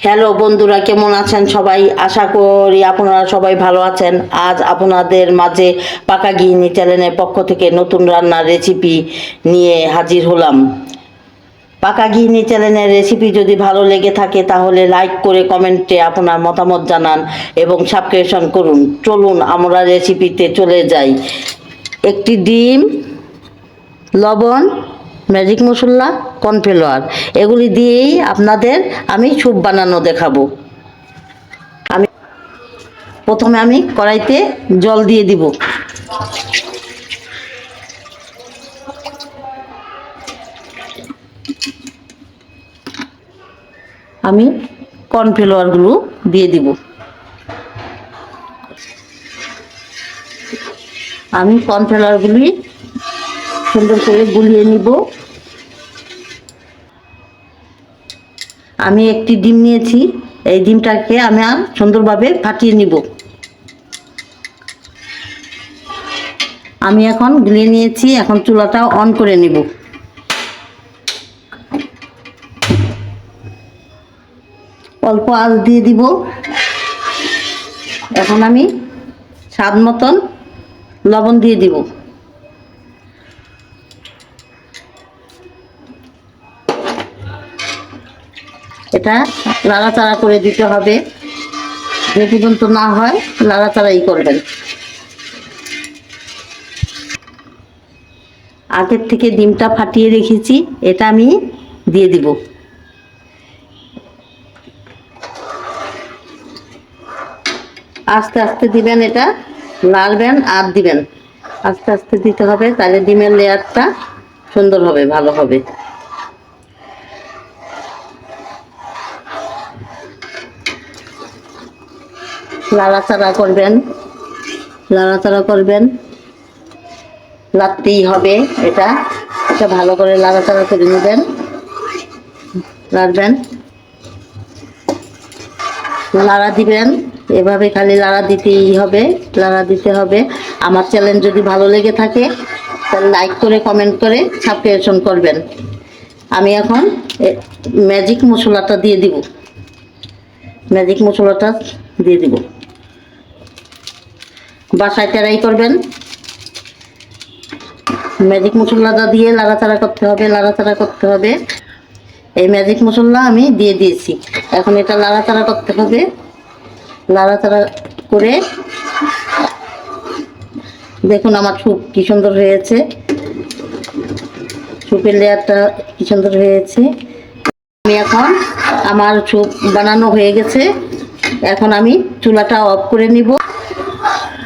Hello বন্ধুরা, কেমন আছেন সবাই? আশা করি আপনারা সবাই ভালো আছেন। আজ আপনাদের মাঝে পাকা গৃহিণী চ্যানেলের পক্ষ থেকে নতুন রান্নার রেসিপি নিয়ে হাজির হলাম। পাকা গৃহিণী চ্যানেলের রেসিপি যদি ভালো লেগে থাকে, তাহলে লাইক করে কমেন্টে আপনার মতামত জানান এবং সাবস্ক্রিপশন করুন। চলুন, আমরা রেসিপিতে চলে যাই। একটি ডিম, লবণ ম্যাজিক মশলা কর্নফ্লাওয়ার এগুলি দিয়েই আপনাদের আমি স্যুপ বানানো দেখাবো। আমি প্রথমে আমি কড়াইতে জল দিয়ে দিব। আমি কর্নফ্লাওয়ারগুলো দিয়ে দিব। আমি কর্নফ্লাওয়ারগুলি সুন্দর করে গুলিয়ে নিব। আমি একটি ডিম নিয়েছি। এই ডিমটাকে আমি আর সুন্দরভাবে ফাটিয়ে নিব। আমি এখন গুলিয়ে নিয়েছি, এখন চুলাটা অন করে নিব। অল্প আল দিয়ে দিব। এখন আমি স্বাদ মতন লবণ দিয়ে দিব। এটা লাড়াচাড়া করে দিতে হবে। যে পর্যন্ত না হয় লাড়াচাড়াই করবেন। আগের থেকে ডিমটা ফাটিয়ে রেখেছি, এটা আমি দিয়ে দিব। আস্তে আস্তে দিবেন এটা লাড়বেন আর দিবেন। আস্তে আস্তে দিতে হবে, তাহলে ডিমের লেয়ারটা সুন্দর হবে, ভালো হবে। লাড়াচাড়া করবেন। লাড়াচাড়া করবেন। লাড়তেই হবে এটা। এটা ভালো করে লাড়াচাড়া করে নেবেন। লাড়বেন লাড়া দিবেন। এভাবে খালি লাড়া দিতেই হবে লাড়া দিতে হবে। আমার চ্যানেল যদি ভালো লেগে থাকে, তাহলে লাইক করে কমেন্ট করে সাবস্ক্রিপশন করবেন। আমি এখন ম্যাজিক মশলাটা দিয়ে দিব। ম্যাজিক মশলাটা দিয়ে দিব। বাসায় ট্রাই করবেন। ম্যাজিক মশলাটা দিয়ে লাড়াচাড়া করতে হবে, লাড়াচাড়া করতে হবে। এই ম্যাজিক মশলা আমি দিয়ে দিয়েছি। এখন এটা লাড়াচাড়া করতে হবে। লাড়াচাড়া করে দেখুন আমার স্যুপ কি সুন্দর হয়েছে। স্যুপের লেয়ারটা কি সুন্দর হয়েছে। আমি এখন আমার স্যুপ বানানো হয়ে গেছে। এখন আমি চুলাটা অফ করে নিব।